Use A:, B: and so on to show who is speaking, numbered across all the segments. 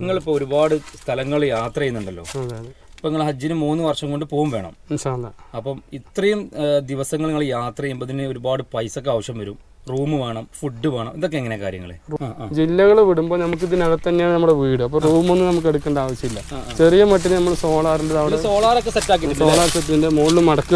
A: നിങ്ങളിപ്പോൾ ഒരുപാട് സ്ഥലങ്ങൾ യാത്ര ചെയ്യുന്നുണ്ടല്ലോ. ഇപ്പൊ നിങ്ങൾ ഹജ്ജിന് മൂന്ന് വർഷം കൊണ്ട് പോകും വേണം. അപ്പം ഇത്രയും ദിവസങ്ങൾ നിങ്ങൾ യാത്ര ചെയ്യുമ്പോൾ ഇതിന് ഒരുപാട് പൈസക്ക് ആവശ്യം വരും. റൂം വേണം ഫുഡ് വേണം ഇതൊക്കെ എങ്ങനെയാ കാര്യങ്ങൾ
B: ജില്ലകൾ വിടുമ്പോൾ നമുക്ക് ഇതിനകത്ത് തന്നെയാണ് നമ്മുടെ വീട്. അപ്പൊ റൂമൊന്നും നമുക്ക് എടുക്കേണ്ട ആവശ്യമില്ല. ചെറിയ മട്ടിന് നമ്മൾ സോളാറിന്റെ അവിടെ
A: സോളാറൊക്കെ സെറ്റ് ആക്കി
B: സോളാർ സെറ്റിന്റെ മുകളിൽ മടക്ക്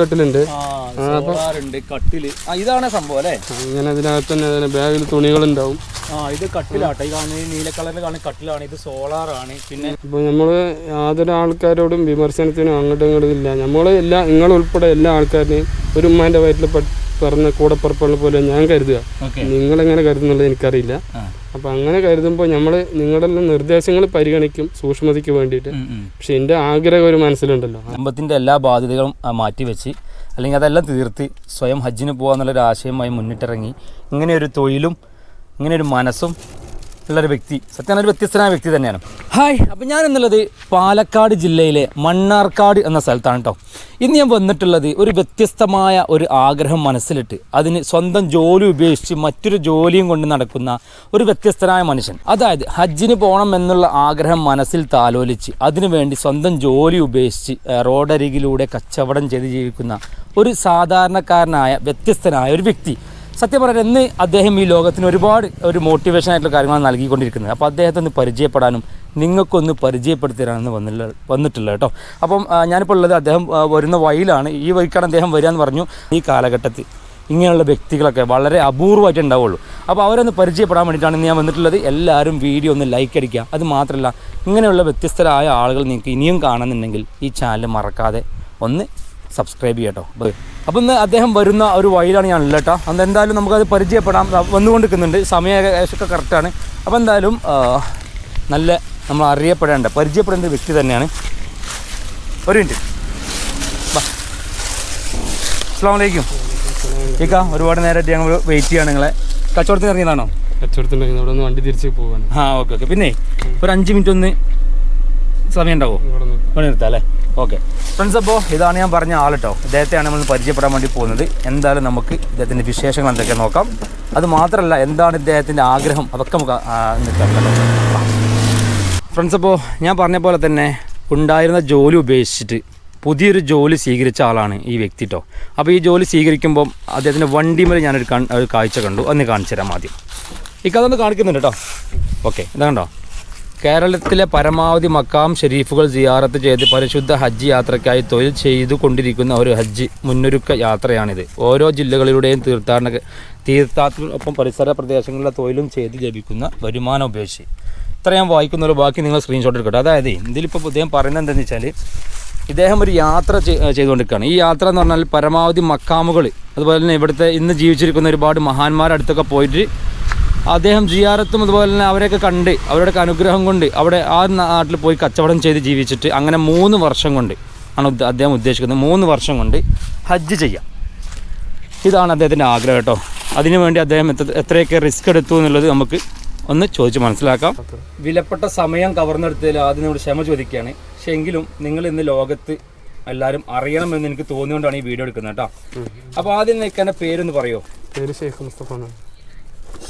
A: ഉണ്ട് കട്ടിൽ. ആ ഇതാണ് സംഭവം അല്ലേ?
B: അങ്ങനെ ഇതിനകത്ത് തന്നെ ബാഗിൽ ബാഗിൽ തുണികളുണ്ടാവും.
A: ആ ഇത് കട്ടിലാട്ടെ. ഈ കാണുന്ന നീല കളറിൽ കാണുന്ന കട്ടിലാണ്. ഇത് സോളാറാണ്. പിന്നെ
B: ഇപ്പൊ നമ്മൾ യാതൊരു ആൾക്കാരോടും വിമർശനത്തിനും അങ്ങോട്ടും ഇങ്ങോട്ടും ഇല്ല. നമ്മൾ എല്ലാ നിങ്ങൾ ഉൾപ്പെടെ എല്ലാ ആൾക്കാരെയും ഒരു ഉമ്മാന്റെ വയറ്റിൽ പറഞ്ഞ കൂടെ പുറപ്പുള്ള പോലെ ഞാൻ കരുതുക.
A: നിങ്ങൾ
B: നിങ്ങളെങ്ങനെ കരുതുന്നുള്ളത് എനിക്കറിയില്ല. അപ്പൊ അങ്ങനെ കരുതുമ്പോൾ നമ്മൾ നിങ്ങളുടെ നിർദ്ദേശങ്ങൾ പരിഗണിക്കും സൂക്ഷ്മതയ്ക്ക് വേണ്ടിയിട്ട്. പക്ഷെ എന്റെ ആഗ്രഹം ഒരു മനസ്സിലുണ്ടല്ലോ.
A: കുടുംബത്തിന്റെ എല്ലാ ബാധ്യതകളും മാറ്റി മാറ്റിവെച്ച് അല്ലെങ്കിൽ അതെല്ലാം തീർത്ത് സ്വയം ഹജ്ജിന് പോകാന്നുള്ളൊരു ആശയമായി മുന്നിട്ടിറങ്ങി ഇങ്ങനെ ഒരു തൊഴിലും ഇങ്ങനെ ഒരു മനസ്സും ഉള്ളൊരു വ്യക്തി സത്യം ഒരു വ്യത്യസ്തനായ വ്യക്തി തന്നെയാണ്. ഹായ് അപ്പം ഞാൻ എന്നുള്ളത് പാലക്കാട് ജില്ലയിലെ മണ്ണാർക്കാട് എന്ന സ്ഥലത്താണ് കേട്ടോ ഇന്ന് ഞാൻ വന്നിട്ടുള്ളത് ഒരു വ്യത്യസ്തമായ ഒരു ആഗ്രഹം മനസ്സിലിട്ട് അതിന് സ്വന്തം ജോലി ഉപേക്ഷിച്ച് മറ്റൊരു ജോലിയും കൊണ്ട് നടക്കുന്ന ഒരു വ്യത്യസ്തനായ മനുഷ്യൻ. അതായത് ഹജ്ജിന് പോകണം എന്നുള്ള ആഗ്രഹം മനസ്സിൽ താലോലിച്ച് അതിനുവേണ്ടി സ്വന്തം ജോലി ഉപേക്ഷിച്ച് റോഡരികിലൂടെ കച്ചവടം ചെയ്ത് ജീവിക്കുന്ന ഒരു സാധാരണക്കാരനായ വ്യത്യസ്തനായ ഒരു വ്യക്തി. സത്യം പറഞ്ഞാൽ ഇന്ന് അദ്ദേഹം ഈ ലോകത്തിന് ഒരുപാട് ഒരു മോട്ടിവേഷൻ ആയിട്ടുള്ള കാര്യങ്ങളാണ് നൽകിക്കൊണ്ടിരിക്കുന്നത്. അപ്പോൾ അദ്ദേഹത്തെ ഒന്ന് പരിചയപ്പെടാനും നിങ്ങൾക്കൊന്ന് പരിചയപ്പെടുത്തി തരാമെന്ന് വന്നില്ല വന്നിട്ടില്ല കേട്ടോ. അപ്പം ഞാനിപ്പോൾ ഉള്ളത് അദ്ദേഹം വരുന്ന വഴിയിലാണ്. ഈ വഴിക്കാണ് അദ്ദേഹം വരിക എന്ന് പറഞ്ഞു. ഈ കാലഘട്ടത്തിൽ ഇങ്ങനെയുള്ള വ്യക്തികളൊക്കെ വളരെ അപൂർവമായിട്ട് ഉണ്ടാവുള്ളൂ. അപ്പോൾ അവരൊന്ന് പരിചയപ്പെടാൻ വേണ്ടിയിട്ടാണ് ഞാൻ വന്നിട്ടുള്ളത്. എല്ലാവരും വീഡിയോ ഒന്ന് ലൈക്ക് അടിക്കുക. അത് മാത്രമല്ല ഇങ്ങനെയുള്ള വ്യത്യസ്തരായ ആളുകൾ നിങ്ങൾക്ക് ഇനിയും കാണുന്നുണ്ടെങ്കിൽ ഈ ചാനൽ മറക്കാതെ ഒന്ന് സബ്സ്ക്രൈബ് ചെയ്യട്ടോ. അപ്പോൾ ഇന്ന് അദ്ദേഹം വരുന്ന ഒരു വഴിയിലാണ് ഞാൻ ഉള്ളത് കേട്ടോ. അന്ന് എന്തായാലും നമുക്കത് പരിചയപ്പെടാം. വന്നുകൊണ്ട് വന്നുകൊണ്ടിരിക്കുന്നുണ്ട്. സമയം ഏകദേശമൊക്കെ കറക്റ്റാണ് അപ്പോൾ എന്തായാലും നല്ല നമ്മൾ അറിയപ്പെടേണ്ട പരിചയപ്പെടേണ്ട വ്യക്തി തന്നെയാണ് ഒരു മിനിറ്റ്. അസ്സാം വലൈക്കും ഇക്ക ഒരുപാട് നേരമായിട്ട് ഞങ്ങൾ വെയിറ്റ് ചെയ്യാണ് നിങ്ങളെ. കച്ചവടത്തിന് ഇറങ്ങിയതാണോ?
B: കച്ചവടത്തിന്റെ അവിടെ നിന്ന് വണ്ടി തിരിച്ച് പോകാൻ
A: ആ ഓക്കെ ഓക്കെ പിന്നെ ഒരു അഞ്ച് മിനിറ്റ് ഒന്ന് സമയം ഉണ്ടാവും പണി നിർത്താം അല്ലേ? ഓക്കെ. ഫ്രണ്ട്സ് അപ്പോൾ ഇതാണ് ഞാൻ പറഞ്ഞ ആൾ കേട്ടോ ഇദ്ദേഹത്തെയാണ് നമ്മൾ പരിചയപ്പെടാൻ വേണ്ടി പോകുന്നത്. എന്തായാലും നമുക്ക് ഇദ്ദേഹത്തിന്റെ വിശേഷങ്ങൾ എന്തൊക്കെ നോക്കാം. അത് മാത്രമല്ല എന്താണ് ഇദ്ദേഹത്തിന്റെ ആഗ്രഹം? അതൊക്കെ നമുക്ക് നിൽക്കാം ഫ്രണ്ട്സ് അപ്പോൾ ഞാൻ പറഞ്ഞ പോലെ തന്നെ ഉണ്ടായിരുന്ന ജോലി ഉപേക്ഷിച്ചിട്ട് പുതിയൊരു ജോലി സ്വീകരിച്ച ആളാണ് ഈ വ്യക്തി കേട്ടോ അപ്പോൾ ഈ ജോലി സ്വീകരിക്കുമ്പം അദ്ദേഹത്തിന്റെ വണ്ടിമേൽ ഞാനൊരു കാഴ്ച കണ്ടു. അന്ന് കാണിച്ചു തരാം ആദ്യം. ഈ കഥ ഒന്ന് കാണിക്കുന്നുണ്ട് കേട്ടോ ഓക്കെ ഇതാ കണ്ടോ? കേരളത്തിലെ പരമാവധി മക്കാം ഷെരീഫുകൾ സിയാറത്ത് ചെയ്ത് പരിശുദ്ധ ഹജ്ജ് യാത്രയ്ക്കായി തൊഴിൽ ചെയ്തു കൊണ്ടിരിക്കുന്ന ഒരു ഹജ്ജ് മുന്നൊരുക്ക യാത്രയാണിത്. ഓരോ ജില്ലകളിലൂടെയും തീർത്ഥാടന തീർത്ഥാടനത്തിനൊപ്പം പരിസര പ്രദേശങ്ങളിലെ തൊഴിലും ചെയ്ത് ലഭിക്കുന്ന വരുമാനം ഉപേക്ഷിച്ച് ഇത്ര ഞാൻ വായിക്കുന്നൊരു ബാക്കി നിങ്ങൾ സ്ക്രീൻഷോട്ട് എടുക്കട്ടെ. അതായത് ഇതിലിപ്പോൾ അദ്ദേഹം പറയുന്നത് എന്താണെന്ന് വെച്ചാൽ ഇദ്ദേഹം ഒരു യാത്ര ചെയ്- ചെയ്തുകൊണ്ടിരിക്കുകയാണ്. ഈ യാത്ര എന്ന് പറഞ്ഞാൽ പരമാവധി മക്കാമുകൾ അതുപോലെ തന്നെ ഇവിടുത്തെ ഇന്ന് ജീവിച്ചിരിക്കുന്ന ഒരുപാട് മഹാന്മാരുടെ അടുത്തൊക്കെ പോയിട്ട് അദ്ദേഹം ജിയാറത്തും അതുപോലെ തന്നെ അവരെയൊക്കെ കണ്ട് അവരുടെ അനുഗ്രഹം കൊണ്ട് അവിടെ ആ നാട്ടിൽ പോയി കച്ചവടം ചെയ്ത് ജീവിച്ചിട്ട് അങ്ങനെ മൂന്ന് വർഷം കൊണ്ട് ആണ് അദ്ദേഹം ഉദ്ദേശിക്കുന്നത്. മൂന്ന് വർഷം കൊണ്ട് ഹജ്ജ് ചെയ്യാം. ഇതാണ് അദ്ദേഹത്തിന്റെ ആഗ്രഹം കേട്ടോ. അതിനുവേണ്ടി അദ്ദേഹം എത്ര- എത്രയൊക്കെ റിസ്ക് എടുത്തു എന്നുള്ളത് നമുക്ക് ഒന്ന് ചോദിച്ച് മനസ്സിലാക്കാം. വിലപ്പെട്ട സമയം കവർന്നെടുത്തതിൽ ആദ്യം നമ്മൾ ക്ഷമ ചോദിക്കുകയാണ്. പക്ഷേ എങ്കിലും നിങ്ങൾ ഇന്ന് ലോകത്ത് എല്ലാവരും അറിയണമെന്ന് എനിക്ക് തോന്നിയോണ്ടാണ് ഈ വീഡിയോ എടുക്കുന്നത് കേട്ടോ. അപ്പോൾ ആദ്യം നിൽക്കേണ്ട പേരൊന്ന് പറയുമോ
B: പേര് ഷെയ്ഖ് മുസ്തഫ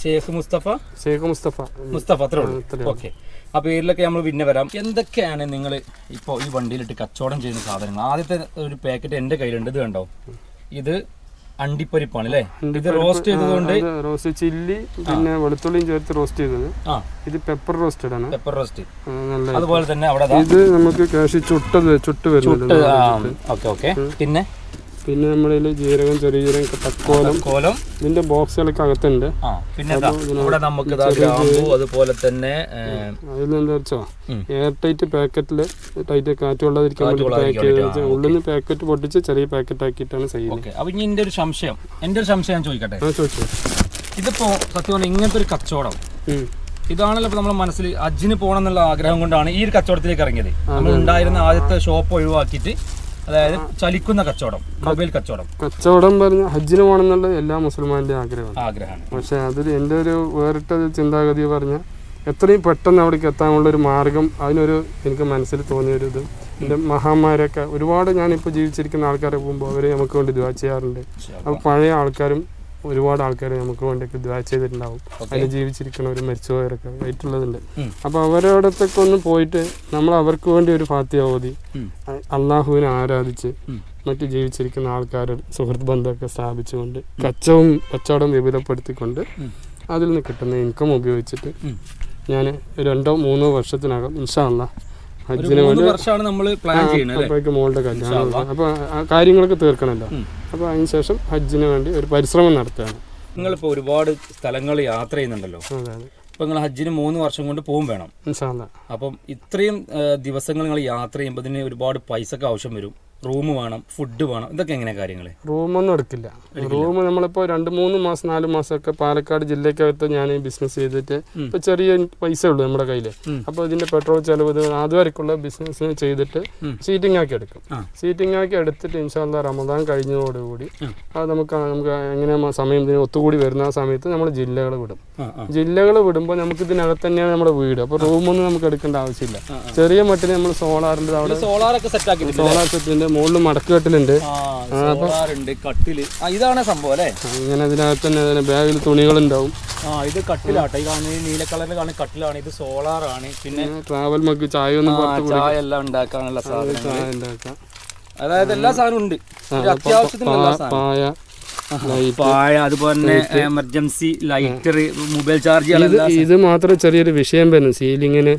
A: ഷേഖ് മുസ്തഫ?
B: ഷേഖ് മുസ്തഫ.
A: മുസ്തഫ അത്രേ ഉള്ളൂ. ഓക്കെ. ആ പേരിലൊക്കെ നമ്മൾ പിന്നെ വരാം. എന്തൊക്കെയാണ് നിങ്ങൾ ഇപ്പോൾ ഈ വണ്ടിയിലിട്ട് കച്ചവടം ചെയ്യുന്ന സാധനങ്ങൾ? ആദ്യത്തെ ഒരു പാക്കറ്റ് എന്റെ കയ്യിലുണ്ട്. ഇത് കണ്ടോ? ഇത് അണ്ടിപ്പരിപ്പാണ് അല്ലേ? ഇത് റോസ്റ്റ് ചെയ്തതുകൊണ്ട്
B: റോസ്റ്റ് ചില്ലി പിന്നെ വെളുത്തുള്ളിയും ചേർത്ത് റോസ്റ്റ് ചെയ്തത്. ഇത് പെപ്പർ റോസ്റ്റഡ് ആണ്.
A: പെപ്പർ റോസ്റ്റ് അതുപോലെ തന്നെ അവിടെ
B: ഇത് നമുക്ക് ചുട്ടത് ചുട്ട് വരുന്നുണ്ട്.
A: Okay okay. പിന്നെ?
B: പിന്നെ നമ്മുടെ ജീരകം ചെറിയ ജീരകം തക്കോലം.
A: കോലം
B: ഇതിന്റെ ബോക്സുകളൊക്കെ അകത്തുണ്ട്.
A: പിന്നെ ഇവിടെ നമുക്ക് അതുപോലെ തന്നെ
B: എന്താ വെച്ചോ? എയർ ടൈറ്റ് പാക്കറ്റിൽ ടൈറ്റ് കാറ്റ് കൊള്ളാതിരിക്കാൻ വേണ്ടി പാക്ക് ചെയ്ത് ഉള്ളിൽ നിന്ന് പാക്കറ്റ് പൊട്ടിച്ച് ചെറിയ പാക്കറ്റ് ആക്കിയിട്ടാണ് ചെയ്യുന്നത്
A: അപ്പൊ ഇനി എന്റെ ഒരു സംശയം. എന്റെ ഒരു സംശയം ഞാൻ ചോദിക്കട്ടെ?
B: ചോദിച്ചു.
A: ഇതിപ്പോ സത്യം പറഞ്ഞാൽ ഇങ്ങനത്തെ ഒരു കച്ചവടം. ഇതാണല്ലോ ഇപ്പൊ നമ്മുടെ മനസ്സിൽ അജിന് പോകണം എന്നുള്ള ആഗ്രഹം കൊണ്ടാണ് ഈ ഒരു കച്ചവടത്തിലേക്ക് ഇറങ്ങിയത്. നമ്മൾ ഉണ്ടായിരുന്ന ആദ്യത്തെ ഷോപ്പ് ഒഴിവാക്കിയിട്ട് അതായത് ചലിക്കുന്ന കച്ചവടം മൊബൈൽ കച്ചവടം.
B: കച്ചവടം പറഞ്ഞ ഹജ്ജിന് പോകണമെന്നുള്ള എല്ലാ മുസ്ലിമാന്റെ ആഗ്രഹമാണ്.
A: ആഗ്രഹമാണ്.
B: പക്ഷെ അതിൽ എന്റെ ഒരു വേറിട്ട ചിന്താഗതി പറഞ്ഞ എത്രയും പെട്ടെന്ന് അവിടേക്ക് എത്താനുള്ള ഒരു മാർഗം അതിനൊരു എനിക്ക് മനസ്സിൽ തോന്നിയ ഒരു ഇത് എന്റെ മഹാന്മാരൊക്കെ ഒരുപാട് ഞാനിപ്പോൾ ജീവിച്ചിരിക്കുന്ന ആൾക്കാരെ പോകുമ്പോൾ അവരെ നമുക്ക് വേണ്ടി ദുവാ ചെയ്യാറുണ്ട്. അപ്പോൾ പഴയ ആൾക്കാരും ഒരുപാട് ആൾക്കാർ നമുക്ക് വേണ്ടിയൊക്കെ ദ്വാ ചെയ്തിട്ടുണ്ടാവും. അതിൽ ജീവിച്ചിരിക്കണവർ മരിച്ചുപോയവരൊക്കെ ആയിട്ടുള്ളതുണ്ട്.
A: അപ്പൊ
B: അപ്പോൾ അവരോടത്തൊക്കെ ഒന്ന് പോയിട്ട് നമ്മൾ അവർക്ക് വേണ്ടി ഒരു ഫാത്തിയ ഓതി അള്ളാഹുവിനെ ആരാധിച്ച് മറ്റ് ജീവിച്ചിരിക്കുന്ന ആൾക്കാരെ സുഹൃത്ത് ബന്ധമൊക്കെ സ്ഥാപിച്ചുകൊണ്ട് കച്ചവും കച്ചവടം വിപുലപ്പെടുത്തിക്കൊണ്ട് അതിൽ നിന്ന് കിട്ടുന്ന ഇൻകം ഉപയോഗിച്ചിട്ട് ഞാൻ രണ്ടോ മൂന്നോ വർഷത്തിനകം ഇൻഷാല്ല ഹജ്ജിന്
A: വർഷമാണ് നമ്മൾ പ്ലാൻ ചെയ്യുന്നത്
B: മോളുടെ കല്യാണം. ആ കാര്യങ്ങളൊക്കെ തീർക്കണമല്ലോ
A: അപ്പൊ
B: അപ്പോൾ അതിന് ശേഷം ഹജ്ജിന് വേണ്ടി ഒരു പരിശ്രമം നടത്തുകയാണ്.
A: നിങ്ങളിപ്പോ ഒരുപാട് സ്ഥലങ്ങൾ യാത്ര ചെയ്യുന്നുണ്ടല്ലോ. അപ്പോൾ നിങ്ങൾ ഹജ്ജിന് മൂന്ന് വർഷം കൊണ്ട് പോകും വേണം. അപ്പം ഇത്രയും ദിവസങ്ങൾ നിങ്ങൾ യാത്ര ചെയ്യുമ്പോൾ ഇതിന് ഒരുപാട് പൈസക്ക് ആവശ്യം വരും. റൂം വേണം ഫുഡ് വേണം ഇതൊക്കെ എങ്ങനെ കാര്യങ്ങൾ
B: റൂമൊന്നും എടുക്കില്ല. റൂം നമ്മളിപ്പോൾ രണ്ട് മൂന്ന് മാസം നാല് മാസമൊക്കെ പാലക്കാട് ജില്ലക്കകത്ത് ഞാൻ ഈ ബിസിനസ് ചെയ്തിട്ട്
A: ഇപ്പൊ
B: ഇപ്പോൾ ചെറിയ പൈസ ഉള്ളൂ നമ്മുടെ കയ്യിൽ
A: അപ്പൊ
B: അപ്പോൾ ഇതിന്റെ പെട്രോൾ ചെലവ് അതുവരെക്കുള്ള ബിസിനസ് ചെയ്തിട്ട് സീറ്റിംഗ് ആക്കി എടുക്കും. സീറ്റിംഗ് ആക്കി എടുത്തിട്ട് ഇൻഷാല്ല റമദാൻ കഴിഞ്ഞതോടുകൂടി. അത് നമുക്ക് നമുക്ക് എങ്ങനെ സമയം ഇതിന് ഒത്തുകൂടി വരുന്ന ആ സമയത്ത് നമ്മൾ ജില്ലകൾ വിടും. ജില്ലകൾ വിടുമ്പോൾ നമുക്ക് ഇതിനകത്ത് തന്നെയാണ് നമ്മുടെ വീട്. അപ്പോൾ റൂമൊന്നും നമുക്ക് എടുക്കേണ്ട ആവശ്യമില്ല. ചെറിയ മട്ടിന് നമ്മൾ സോളാറിന്റെ അവിടെ സോളാർ സെറ്റിന്റെ മുകളിൽ മടക്കുകെട്ടിലുണ്ട്
A: കട്ടിൽ. ഇതാണ് സംഭവം അല്ലേ?
B: ഇങ്ങനെ ഇതിനകത്ത് തന്നെ അതിന് ബാഗിൽ തുണികളുണ്ടാവും.
A: ആ ഇത് കട്ടിലാട്ടോ. ഈ കാണുന്നത് നീല കളറിൽ കാണുന്ന കട്ടിലാണ്. ഇത് സോളാർ ആണ് പിന്നെ
B: ട്രാവൽ മഗ് ചായ ഒന്നും
A: ചായ എല്ലാം ഉണ്ടാക്കാനുള്ള സാധനം
B: ചായ ഉണ്ടാക്കാം.
A: അതായത് എല്ലാ സാധനവും ഉണ്ട്. അത്യാവശ്യത്തിന് എല്ലാ സാധനം.
B: പായ
A: അതുപോലെ തന്നെ എമർജൻസി ലൈറ്റർ മൊബൈൽ ചാർജ്
B: ഇത് ഇത് മാത്രം ചെറിയൊരു വിഷയം വരുന്നു. സീലിങ്ങിന്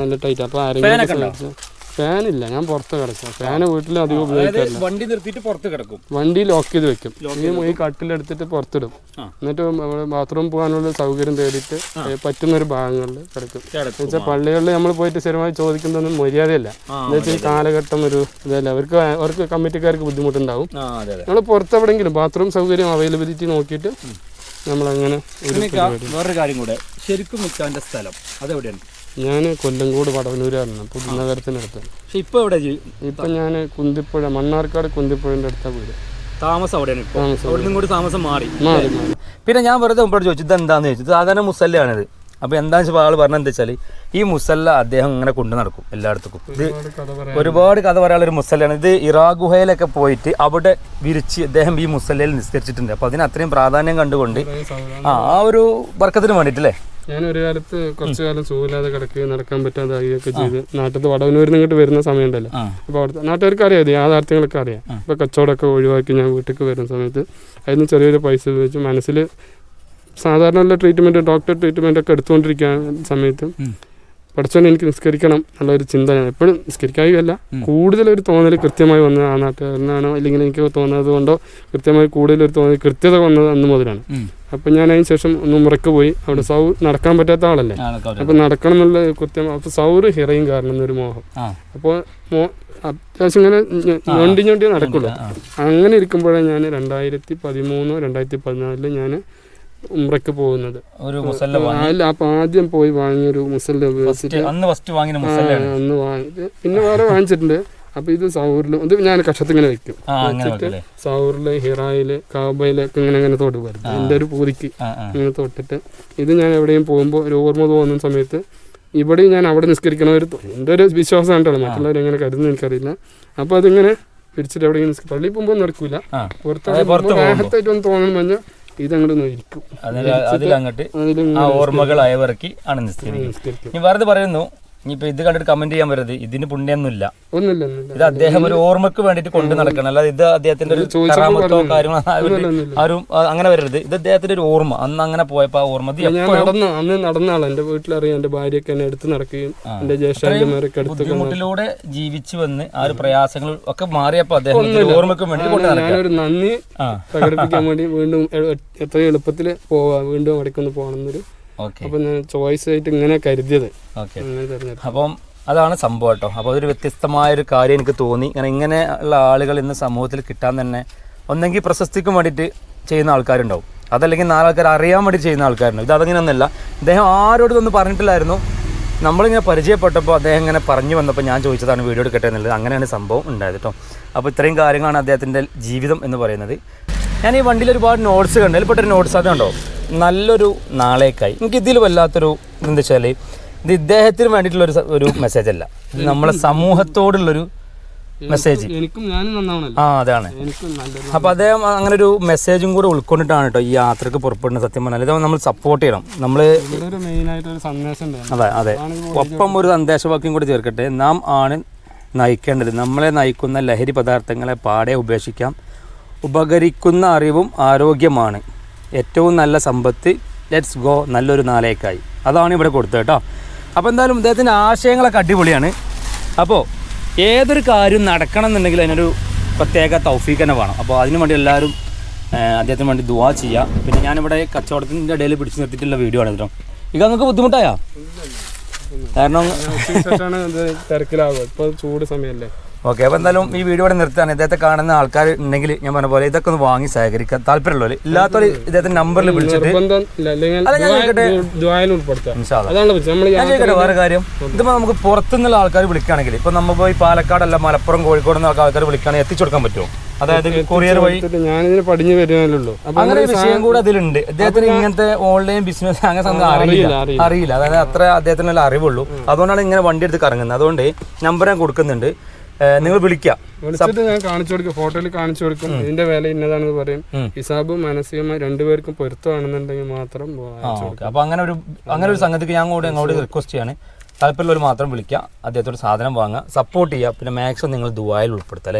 B: നല്ല ടൈറ്റ് അപ്പൊ ആരെങ്കിലും ഫാൻ ഇല്ല ഞാൻ പുറത്ത് കിടക്കാം. ഫാന് വീട്ടിൽ അധികം
A: ഉപയോഗിക്കില്ല വണ്ടി നിർത്തിയിട്ട് പുറത്ത് കിടക്കും.
B: വണ്ടി ലോക്ക് ചെയ്ത് വെക്കും. ഈ കട്ടിലെടുത്തിട്ട് പുറത്തിടും. എന്നിട്ട് ബാത്റൂം പോകാനുള്ള സൗകര്യം തേടിയിട്ട് പറ്റുന്ന ഒരു ഭാഗങ്ങളിൽ കിടക്കും.
A: എന്നുവെച്ചാൽ
B: വെച്ചാൽ പള്ളികളിൽ നമ്മൾ പോയിട്ട് സ്ഥിരമായി ചോദിക്കുന്നതൊന്നും മര്യാദയല്ല.
A: ആ,
B: എന്താ വെച്ചാൽ ഈ കാലഘട്ടം ഒരു ഇതല്ല. അവർക്ക് അവർക്ക് കമ്മിറ്റിക്കാർക്ക് ബുദ്ധിമുട്ടുണ്ടാവും. നമ്മൾ പുറത്തെവിടെങ്കിലും ബാത്റൂം സൗകര്യം അവൈലബിലിറ്റി നോക്കിയിട്ട് നമ്മളങ്ങനെ
A: വേറൊരു കാര്യം കൂടെ. ശരിക്കും നിൽക്കാന്റെ സ്ഥലം അതെവിടെയാണ്?
B: ഞാൻ കൊല്ലങ്കോട് വടവനൂരായിരുന്നു പുതുനഗരത്തിനടുത്ത്.
A: പക്ഷെ ഇപ്പൊ എവിടെ ഇപ്പൊ
B: ഇപ്പം ഞാൻ കുന്തിപ്പുഴ മണ്ണാർക്കാട് കുന്തിപ്പുഴന്റെ അടുത്ത വീട്.
A: താമസം അവിടെയാണ്
B: താമസം
A: അവിടെ നിന്ന് ഇങ്ങോട്ട് താമസം മാറി. പിന്നെ ഞാൻ വെറുതെ മുമ്പോട്ട് ചോദിച്ചു ഇത് എന്താന്ന് ചോദിച്ചു. ഇത് സാധാരണ മുസല്ലയാണിത്. അപ്പൊ എന്താന്ന് വെച്ചാൽ ആൾ പറഞ്ഞത് എന്താ വെച്ചാൽ ഈ മുസല്ല അദ്ദേഹം ഇങ്ങനെ കൊണ്ടു നടക്കും എല്ലായിടത്തേക്കും. ഇത്
B: ഒരുപാട് കഥ
A: പറയാനുള്ള ഒരു മുസല്ലയാണ്. ഇത് ഇറാ ഗുഹയിലൊക്കെ പോയിട്ട് അവിടെ വിരിച്ച് അദ്ദേഹം ഈ മുസല്ലയിൽ നിസ്കരിച്ചിട്ടുണ്ട്. അപ്പൊ അതിന് അത്രയും പ്രാധാന്യം കണ്ടുകൊണ്ട് ആ ആ ഒരു വർക്കത്തിന് വേണ്ടിയിട്ടല്ലേ?
B: ഞാൻ ഒരു കാലത്ത് കുറച്ചു കാലം സുഖമില്ലാതെ കിടക്കുകയും നടക്കാൻ പറ്റാതാവുകയൊക്കെ ചെയ്ത് നാട്ടിൽ വടവനൂരിൽ നിന്ന് ഇങ്ങോട്ട് വരുന്ന സമയമുണ്ടല്ലോ. അപ്പോൾ അവിടുത്തെ നാട്ടുകാർക്ക് അറിയാം അത് യാഥാർത്ഥ്യങ്ങളൊക്കെ അറിയാം. ഇപ്പോൾ കച്ചവടമൊക്കെ ഒഴിവാക്കി ഞാൻ വീട്ടിലേക്ക് വരുന്ന സമയത്ത് അതിന് ചെറിയൊരു പൈസ ഉപയോഗിച്ച് മനസ്സിൽ സാധാരണ ഉള്ള ട്രീറ്റ്മെന്റ് ഡോക്ടർ ട്രീറ്റ്മെന്റ് ഒക്കെ എടുത്തുകൊണ്ടിരിക്കുന്ന സമയത്ത്
A: ഉം.
B: പഠിച്ചോണ്ട് എനിക്ക് നിസ്കരിക്കണം എന്നുള്ളൊരു ചിന്തയാണ്. എപ്പോഴും നിസ്കരിക്കായല്ല കൂടുതൽ ഒരു തോന്നൽ കൃത്യമായി വന്നത് ആ നാട്ടുകാരനാണോ അല്ലെങ്കിൽ എനിക്ക് തോന്നുന്നത് കൊണ്ടോ കൃത്യമായി കൂടുതലൊരു തോന്നൽ കൃത്യത വന്നത് അന്ന് മുതലാണ്.
A: അപ്പൊ
B: അപ്പം ഞാൻ അതിന് ശേഷം ഒന്ന് മുറക്ക് പോയി. അവിടെ സൗ നടക്കാൻ പറ്റാത്ത ആളല്ലേ?
A: അപ്പൊ.
B: അപ്പം നടക്കണം എന്നുള്ള കൃത്യം അപ്പോൾ സൗറ് ഹിറയും കാരണം എന്നൊരു മോഹം. അപ്പോൾ മോ അത്യാവശ്യം ഇങ്ങനെ ഞൊണ്ടി ഞൊണ്ടി നടക്കുള്ളൂ. അങ്ങനെ ഇരിക്കുമ്പോഴാണ് ഞാൻ രണ്ടായിരത്തി പതിമൂന്നോ രണ്ടായിരത്തി പതിനാലിൽ ഞാൻ ഉമ്രക്ക് പോകുന്നത്.
A: ഒരു
B: അല്ല അപ്പൊ ആദ്യം പോയി വാങ്ങിയൊരു മുസല്ല ഉപയോഗിച്ചിട്ട്
A: അന്ന് ഫസ്റ്റ് വാങ്ങിയ
B: അന്ന് വാങ്ങിയിട്ട് പിന്നെ വേറെ വാങ്ങിച്ചിട്ടുണ്ട്. അപ്പൊ ഇത് സൗറിലും ഇത് ഞാൻ കഷത്തിങ്ങനെ വെക്കും.
A: വെച്ചിട്ട്
B: സൗറിൽ ഹിറായിൽ കാബയിലൊക്കെ ഇങ്ങനെ ഇങ്ങനെ തൊട്ട് വരും എന്റെ ഒരു പൂതിക്ക് ഇങ്ങനെ തൊട്ടിട്ട് ഇത് ഞാൻ എവിടെയും പോകുമ്പോൾ ഒരു ഓർമ്മ തോന്നുന്ന സമയത്ത് ഇവിടെയും ഞാൻ അവിടെ നിസ്കരിക്കണ ഒരു എന്റെ ഒരു വിശ്വാസം ഉണ്ടല്ലോ മറ്റുള്ളവർ എങ്ങനെ കരുതുന്നു എനിക്കറിയില്ല. അപ്പോൾ അതിങ്ങനെ പിടിച്ചിട്ട് എവിടെയെങ്കിലും പള്ളി പോകുമ്പോൾ നടക്കൂല.
A: പുറത്തായിട്ട്
B: പുറത്ത്
A: പുറത്ത്
B: ഒന്ന് തോന്നുന്നു പറഞ്ഞാൽ ഇതങ്ങോട്ട്
A: ഇരിക്കും അതിലങ്ങോട്ട് ഓർമ്മകൾ അയവിറക്കി ആണ് നിസ്കരിക്കുന്നത്
B: നിസ്കരിക്കും
A: ഇനി വെറുതെ പറയുന്നു ഇനിയിപ്പോ ഇത് കണ്ടിട്ട് കമന്റ് ചെയ്യാൻ വരരുത്. ഇതിന് പുണ്യൊന്നുമില്ല.
B: ഒന്നുമില്ല
A: ഇത് അദ്ദേഹം ഒരു ഓർമ്മക്ക് വേണ്ടിട്ട് കൊണ്ടു നടക്കണം അല്ലാതെ ഇത് അദ്ദേഹത്തിന്റെ ഒരു കറാമത്തോ. കാര്യങ്ങളോ. ആരും അങ്ങനെ വരരുത്. ഇത് അദ്ദേഹത്തിന്റെ ഒരു ഓർമ്മ. അന്ന് അങ്ങനെ പോയപ്പോ ആ ഓർമ്മ.
B: നടന്ന അന്ന് നടന്ന ആളാണ് എന്റെ വീട്ടിലറിയാം എന്റെ ഭാര്യയൊക്കെ എന്നെ എടുത്ത് നടക്കുകയും ജ്യേഷ്ഠന്മാരൊക്കെ
A: ബുദ്ധിമുട്ടിലൂടെ ജീവിച്ചു വന്ന് ആ ഒരു പ്രയാസങ്ങൾ ഒക്കെ മാറിയപ്പോ അദ്ദേഹം ഓർമ്മക്ക് വേണ്ടി കൊണ്ടു
B: ഞാനൊരു നന്ദി പ്രകടിപ്പിക്കാൻ വേണ്ടി വീണ്ടും എത്ര എത്രയും എളുപ്പത്തിൽ പോവാ. വീണ്ടും അവിടേക്കൊന്ന് പോകണം എന്നൊരു അപ്പം ഞാൻ ചോയ്സ് ആയിട്ട് ഇങ്ങനെ കരുതിയത്.
A: അപ്പം അതാണ് സംഭവം കേട്ടോ. അപ്പോൾ അതൊരു വ്യത്യസ്തമായ ഒരു കാര്യം എനിക്ക് തോന്നി. ഇങ്ങനെ ഇങ്ങനെ ഉള്ള ആളുകൾ ഇന്ന് സമൂഹത്തിൽ കിട്ടാൻ തന്നെ ഒന്നെങ്കിൽ പ്രശസ്തിക്കും വേണ്ടിയിട്ട് ചെയ്യുന്ന ആൾക്കാരുണ്ടാവും. അതല്ലെങ്കിൽ നാലാൾക്കാർ അറിയാൻ വേണ്ടി ചെയ്യുന്ന ആൾക്കാരുണ്ടാവും. ഇത് അതങ്ങനെയൊന്നുമല്ല. അദ്ദേഹം ആരോടും ഇതൊന്നും പറഞ്ഞിട്ടില്ലായിരുന്നു. നമ്മളിങ്ങനെ പരിചയപ്പെട്ടപ്പോൾ അദ്ദേഹം ഇങ്ങനെ പറഞ്ഞു വന്നപ്പോൾ ഞാൻ ചോദിച്ചതാണ് വീഡിയോ എടുക്കട്ടെ എന്നുള്ളത്. അങ്ങനെയാണ് സംഭവം ഉണ്ടായത് കേട്ടോ. അപ്പോൾ ഇത്രയും കാര്യങ്ങളാണ് അദ്ദേഹത്തിന്റെ ജീവിതം എന്ന് പറയുന്നത്. ഞാൻ ഈ വണ്ടിയിൽ ഒരുപാട് നോട്ട്സ് കണ്ടു. അതിൽപ്പെട്ടൊരു നോട്ട്സ് അതുണ്ടോ നല്ലൊരു നാളേക്കായി. എനിക്ക് ഇതിൽ വല്ലാത്തൊരു എന്താ വെച്ചാൽ ഇത് ഇദ്ദേഹത്തിന് വേണ്ടിയിട്ടുള്ള ഒരു ഒരു മെസ്സേജ് അല്ല. ഇത് നമ്മളെ സമൂഹത്തോടുള്ളൊരു മെസ്സേജ് ആ അതാണ്. അപ്പൊ അദ്ദേഹം അങ്ങനെ ഒരു മെസ്സേജും കൂടെ ഉൾക്കൊണ്ടിട്ടാണ് കേട്ടോ ഈ യാത്രയ്ക്ക് പുറപ്പെടുന്നത് സത്യം പറഞ്ഞാൽ ഇത് നമ്മൾ സപ്പോർട്ട് ചെയ്യണം. നമ്മൾ അതെ അതെ. ഒപ്പം ഒരു സന്ദേശവാക്യം കൂടി ചേർക്കട്ടെ. നാം ആണ് നയിക്കേണ്ടത്. നമ്മളെ നയിക്കുന്ന ലഹരി പദാർത്ഥങ്ങളെ പാടെ ഉപേക്ഷിക്കാം. ഉപകരിക്കുന്ന അറിവും ആരോഗ്യമാണ്. ഏറ്റവും നല്ല സമ്പത്ത് ലെറ്റ്സ് ഗോ നല്ലൊരു നാളേക്കായി. അതാണ് ഇവിടെ കൊടുത്തത് കേട്ടോ. അപ്പോൾ എന്തായാലും ഇദ്ദേഹത്തിന്റെ ആശയങ്ങളൊക്കെ അടിപൊളിയാണ്. അപ്പോൾ ഏതൊരു കാര്യം നടക്കണം എന്നുണ്ടെങ്കിൽ അതിനൊരു പ്രത്യേക തൗഫീക്ക് തന്നെ വേണം. അപ്പോൾ അതിനു വേണ്ടി എല്ലാവരും അദ്ദേഹത്തിന് വേണ്ടി ദുവാ ചെയ്യുക പിന്നെ ഞാനിവിടെ കച്ചവടത്തിന്റെ ഇടയിൽ പിടിച്ചു നിർത്തിയിട്ടുള്ള വീഡിയോ ആണ് കേട്ടോ. ഇത് നിങ്ങൾക്ക് ബുദ്ധിമുട്ടായോ? കാരണം
B: തിരക്കിലാകും ഇപ്പോൾ ചൂട് സമയമല്ലേ
A: ഓക്കെ അപ്പോൾ എന്തായാലും ഈ വീഡിയോ ഇവിടെ നിർത്താണ് ഇദ്ദേഹത്തെ കാണുന്ന ആൾക്കാർ ഉണ്ടെങ്കിൽ ഞാൻ പറഞ്ഞ പോലെ ഇതൊക്കെ ഒന്ന് വാങ്ങി സഹകരിക്കാൻ താല്പര്യമുള്ളവർ ഇല്ലാത്തവർ ഇദ്ദേഹത്തിന്റെ നമ്പറിൽ വിളിച്ചിട്ട് ഞാൻ ചോദിക്കട്ടെ? വേറെ കാര്യം? ഇതിപ്പോൾ നമുക്ക് പുറത്തുനിന്നുള്ള ആൾക്കാർ വിളിക്കുകയാണെങ്കിൽ ഇപ്പൊ നമ്മൾ പോയി പാലക്കാടല്ല മലപ്പുറം കോഴിക്കോട് നിന്നുള്ള ആൾക്കാർ വിളിക്കുകയാണെങ്കിൽ എത്തിച്ചു കൊടുക്കാൻ പറ്റുമോ? അതായത് കൊറിയർ വഴി?
B: ഞാനിതിന് പഠിഞ്ഞു അപ്പൊ
A: അങ്ങനെ വിഷയം കൂടെ അതിലുണ്ട്. അദ്ദേഹത്തിന് ഇങ്ങനത്തെ ഓൺലൈൻ ബിസിനസ് അങ്ങനെ അറിയില്ല.
B: അറിയില്ല.
A: അതായത് അത്ര അദ്ദേഹത്തിനുള്ള അറിവുള്ളൂ. അതുകൊണ്ടാണ് ഇങ്ങനെ വണ്ടി എടുത്ത് കറങ്ങുന്നത്. അതുകൊണ്ട് നമ്പർ ഞാൻ കൊടുക്കുന്നുണ്ട്. നിങ്ങൾ വിളിക്കുക
B: വിളിച്ചിട്ട് ഞാൻ കാണിച്ചു കൊടുക്കും ഫോട്ടോയിൽ കാണിച്ചു കൊടുക്കും. ഇതിന്റെ വില ഇന്നതാണെന്ന് പറയും. ഹിസാബും മാനസികമായി രണ്ടുപേർക്കും പൊരുത്തമാണെന്നുണ്ടെങ്കിൽ മാത്രം
A: അപ്പൊ അങ്ങനെ ഒരു അങ്ങനെ ഒരു സംഗതിക്ക് ഞാൻ കൂടെ അങ്ങോട്ട് റിക്വസ്റ്റ് ചെയ്യാണ്. താല്പര്യമുള്ളവർ മാത്രം വിളിക്കുക അദ്ദേഹത്തോട് സാധനം വാങ്ങുക. സപ്പോർട്ട് ചെയ്യുക. പിന്നെ മാക്സിമം നിങ്ങൾ ദുബായിൽ ഉൾപ്പെടുത്തുക.